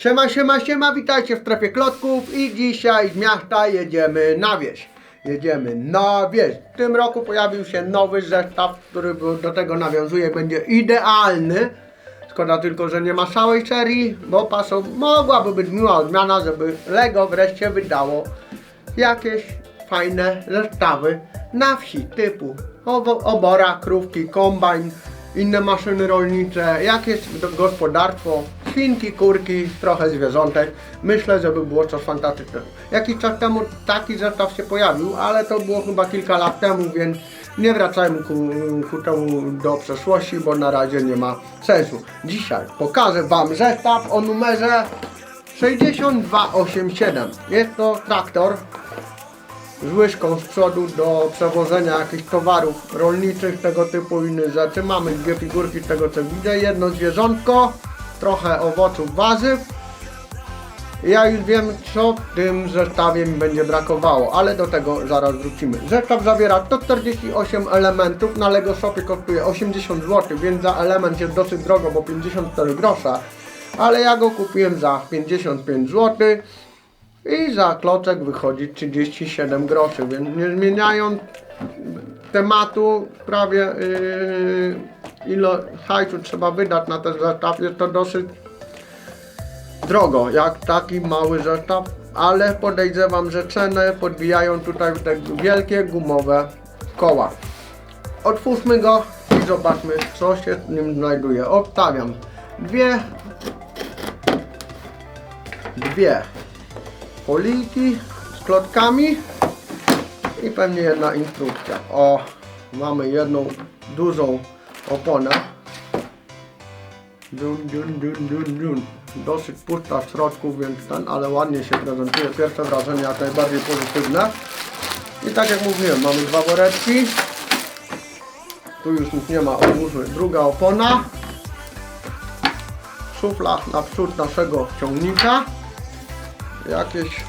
Siema, siema, siema, witajcie w strefie klotków i dzisiaj z miasta jedziemy na wieś. Jedziemy na wieś. W tym roku pojawił się nowy zestaw, który do tego nawiązuje, będzie idealny. Szkoda tylko, że nie ma całej serii, bo paso mogłaby być miła odmiana, żeby Lego wreszcie wydało jakieś fajne zestawy na wsi, typu obora, krówki, kombajn, inne maszyny rolnicze, jakieś gospodarstwo, świnki, kurki, trochę zwierzątek. Myślę, że by było coś fantastycznego. Jakiś czas temu taki zestaw się pojawił, ale to było chyba kilka lat temu, więc nie wracajmy ku, ku temu do przeszłości, bo na razie nie ma sensu. Dzisiaj pokażę Wam zestaw o numerze 6287. Jest to traktor z łyżką z przodu do przewożenia jakichś towarów rolniczych, tego typu innych rzeczy. Mamy dwie figurki z tego co widzę, jedno zwierzątko, trochę owoców, warzyw. Ja już wiem co tym zestawie mi będzie brakowało, ale do tego zaraz wrócimy. Zestaw zawiera 148 elementów, na Lego Shopie kosztuje 80 zł, więc za element jest dosyć drogo, bo 54 grosza. Ale ja go kupiłem za 55 zł. I za kloczek wychodzi 37 groszy, więc nie zmieniając tematu prawie yy, ilo hajsu trzeba wydać na ten zestaw, jest to dosyć drogo, jak taki mały zestaw, ale podejrzewam, że cenę podbijają tutaj te wielkie gumowe koła. Otwórzmy go i zobaczmy co się w nim znajduje. Obstawiam dwie dwie foliki z klotkami i pewnie jedna instrukcja. O, mamy jedną dużą oponę. Dun, dun, dun, dun, dun. Dosyć pusta w środku, więc ten, ale ładnie się prezentuje. Pierwsze wrażenie jak najbardziej pozytywne. I tak jak mówiłem, mamy dwa woreczki. Tu już nic nie ma, odłóżmy. Druga opona. Szufla naprzód naszego ciągnika jakieś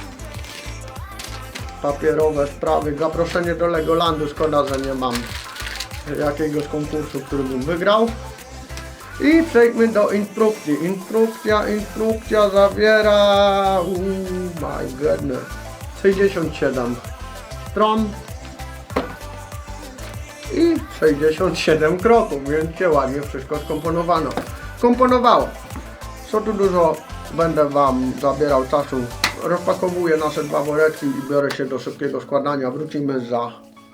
papierowe sprawy, zaproszenie do Legolandu, szkoda, że nie mam jakiegoś konkursu, który bym wygrał. I przejdźmy do instrukcji. Instrukcja, instrukcja zawiera, oh my goodness, 67 stron i 67 kroków, więc się ładnie wszystko skomponowano. Skomponowało. Co tu dużo będę Wam zabierał czasu. Rozpakowuję nasze dwa woreczki i biorę się do szybkiego składania. Wrócimy za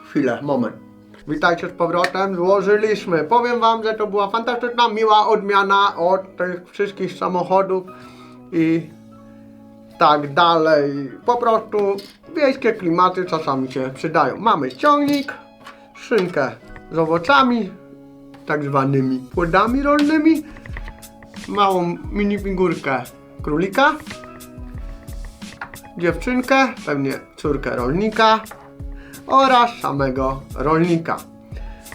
chwilę, moment. Witajcie z powrotem, złożyliśmy. Powiem Wam, że to była fantastyczna, miła odmiana od tych wszystkich samochodów i tak dalej. Po prostu wiejskie klimaty czasami się przydają. Mamy ciągnik, szynkę z owocami, tak zwanymi płodami rolnymi, małą minifigurkę królika, dziewczynkę, pewnie córkę rolnika oraz samego rolnika.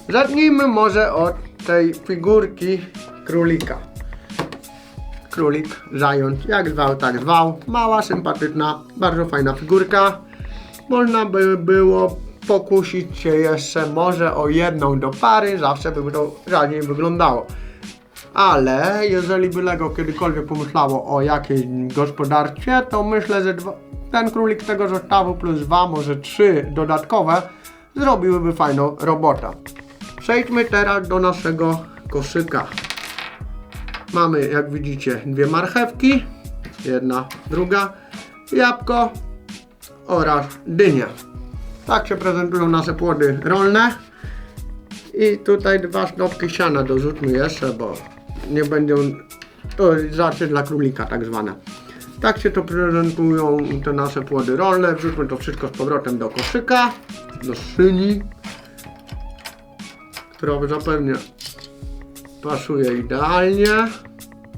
Zacznijmy może od tej figurki królika. Królik, zając, jak zwał, tak zwał. Mała, sympatyczna, bardzo fajna figurka. Można by było pokusić się jeszcze może o jedną do pary, zawsze by to rzadziej wyglądało. Ale jeżeli by Lego kiedykolwiek pomyślało o jakiejś gospodarce, to myślę, że dwa, ten królik tego zestawu plus dwa, może trzy dodatkowe zrobiłyby fajną robotę. Przejdźmy teraz do naszego koszyka. Mamy, jak widzicie, dwie marchewki, jedna, druga, jabłko oraz dynia. Tak się prezentują nasze płody rolne. I tutaj dwa stopki siana dorzućmy jeszcze, bo nie będą, to zaczy dla królika tak zwane. Tak się to prezentują te nasze płody rolne. Wrzućmy to wszystko z powrotem do koszyka, do szyni, która zapewne pasuje idealnie.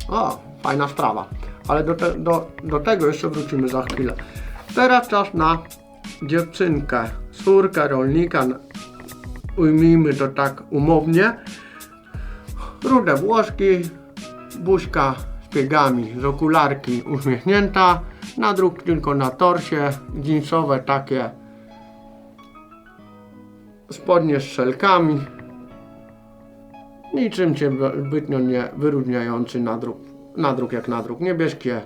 O, fajna sprawa. Ale do, te, do, do tego jeszcze wrócimy za chwilę. Teraz czas na dziewczynkę, córkę rolnika, ujmijmy to tak umownie. Rude włoski, buźka z piegami, z okularki uśmiechnięta, nadruk tylko na torsie, jeansowe takie spodnie z szelkami, niczym się zbytnio nie wyróżniający nadruk, nadruk jak nadruk, niebieskie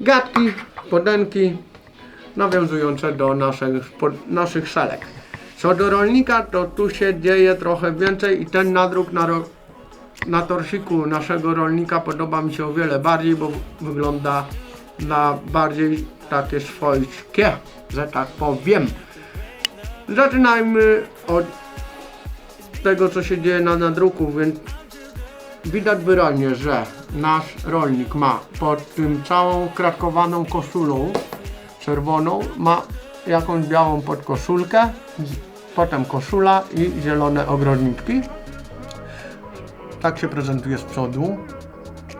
gadki, podenki nawiązujące do naszych, naszych szelek. Co do rolnika, to tu się dzieje trochę więcej i ten nadruk na, ro, na torsiku naszego rolnika podoba mi się o wiele bardziej, bo wygląda na bardziej takie swojskie, że tak powiem. Zaczynajmy od tego, co się dzieje na nadruku, więc widać wyraźnie, że nasz rolnik ma pod tym całą kratkowaną koszulą czerwoną, ma jakąś białą podkoszulkę, potem koszula i zielone ogrodniczki. Tak się prezentuje z przodu,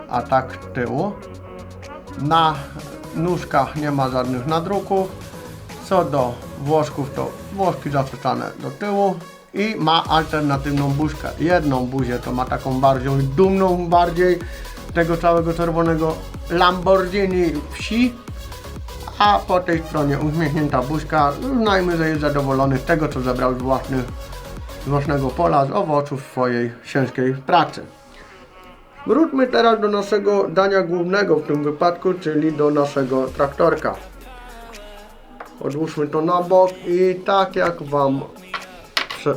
a tak tyłu. Na nóżkach nie ma żadnych nadruków. Co do włoszków, to włoszki zaczeszane do tyłu i ma alternatywną buźkę. Jedną buzię to ma taką bardziej dumną, bardziej tego całego czerwonego Lamborghini wsi, a po tej stronie uśmiechnięta buźka, uznajmy, że jest zadowolony z tego, co zebrał z, własnych, własnego pola, z owoców swojej ciężkiej pracy. Wróćmy teraz do naszego dania głównego w tym wypadku, czyli do naszego traktorka. Odłóżmy to na bok i tak jak Wam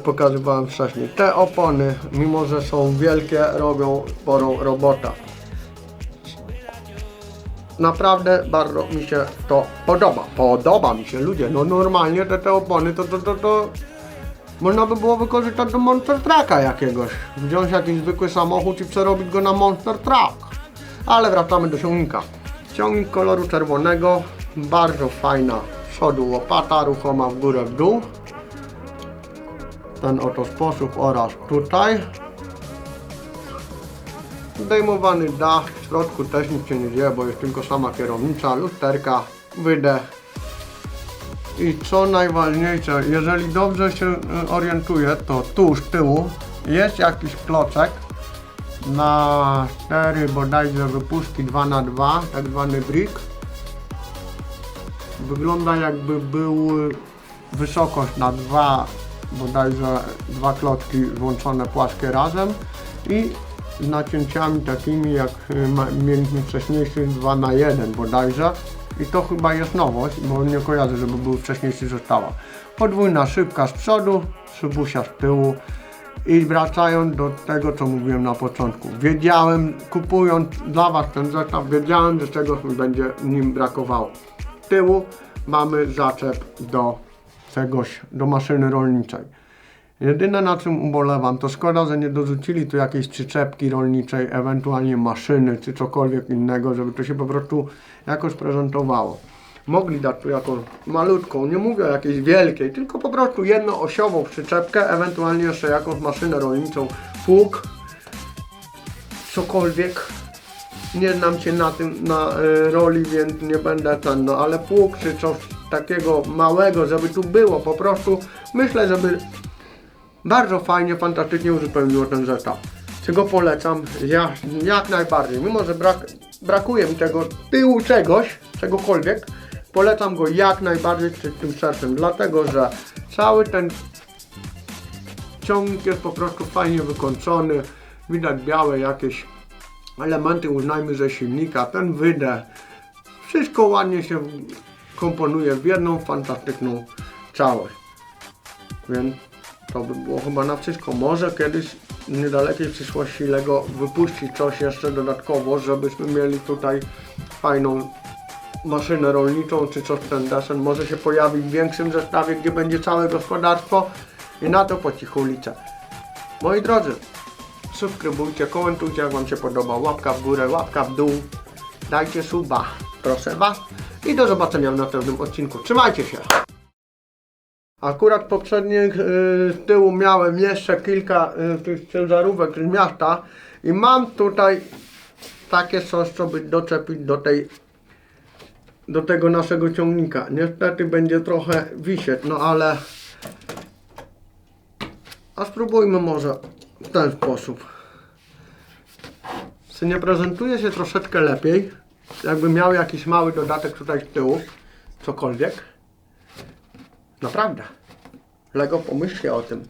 pokazywałem wcześniej, te opony, mimo że są wielkie, robią sporą robotę. Naprawdę bardzo mi się to podoba. Podoba mi się, ludzie. No normalnie te, te opony to, to, to, to można by było wykorzystać do Monster Trucka jakiegoś. Wziąć jakiś zwykły samochód i przerobić go na Monster Truck. Ale wracamy do ciągnika. Ciągnik koloru czerwonego, bardzo fajna przodu łopata, ruchoma w górę w dół. Ten oto sposób oraz tutaj. Zdejmowany dach, w środku też nic się nie dzieje, bo jest tylko sama kierownica, lusterka, wydech. I co najważniejsze, jeżeli dobrze się y, orientuję, to tu z tyłu jest jakiś klocek na 4 bodajże wypustki 2 na 2 tak zwany brick. Wygląda jakby był wysokość na dwa, bodajże dwa klocki włączone płaskie razem i z nacięciami takimi jak y, mieliśmy wcześniejszy 2 na 1 bodajże i to chyba jest nowość, bo nie kojarzę, żeby był wcześniejszy została. Podwójna szybka z przodu, szybusia z tyłu i wracając do tego, co mówiłem na początku. Wiedziałem, kupując dla Was ten zestaw, wiedziałem, że czegoś mi będzie nim brakowało. Z tyłu mamy zaczep do czegoś, do maszyny rolniczej. Jedyne na czym ubolewam, to szkoda, że nie dorzucili tu jakiejś przyczepki rolniczej, ewentualnie maszyny czy cokolwiek innego, żeby to się po prostu jakoś prezentowało. Mogli dać tu jakąś malutką, nie mówię jakiejś wielkiej, tylko po prostu jednoosiową przyczepkę, ewentualnie jeszcze jakąś maszynę rolniczą, pług, cokolwiek. Nie znam się na tym, na y, roli, więc nie będę ten, no ale pług czy coś takiego małego, żeby tu było, po prostu myślę, żeby bardzo fajnie, fantastycznie uzupełniło ten zestaw. Czego polecam ja, jak najbardziej. Mimo, że brak, brakuje mi tego tyłu czegoś, czegokolwiek, polecam go jak najbardziej z tym sercem, dlatego że cały ten ciągnik jest po prostu fajnie wykończony, widać białe jakieś elementy, uznajmy, że silnika, ten wydech, wszystko ładnie się komponuje w jedną fantastyczną całość. Więc to by było chyba na wszystko. Może kiedyś w niedalekiej przyszłości Lego wypuści coś jeszcze dodatkowo, żebyśmy mieli tutaj fajną maszynę rolniczą czy coś ten desen. Może się pojawi w większym zestawie, gdzie będzie całe gospodarstwo i na to po cichu liczę. Moi drodzy, subskrybujcie, komentujcie jak Wam się podoba. Łapka w górę, łapka w dół. Dajcie suba, proszę Was. I do zobaczenia w następnym odcinku. Trzymajcie się! Akurat poprzednich y, z tyłu miałem jeszcze kilka y, tych ciężarówek z miasta i mam tutaj takie coś, co by doczepić do tej do tego naszego ciągnika. Niestety będzie trochę wisieć, no ale a spróbujmy może w ten sposób. Czy nie prezentuje się troszeczkę lepiej, jakby miał jakiś mały dodatek tutaj z tyłu, cokolwiek. Naprawdę. Lego, pomyślcie o tym.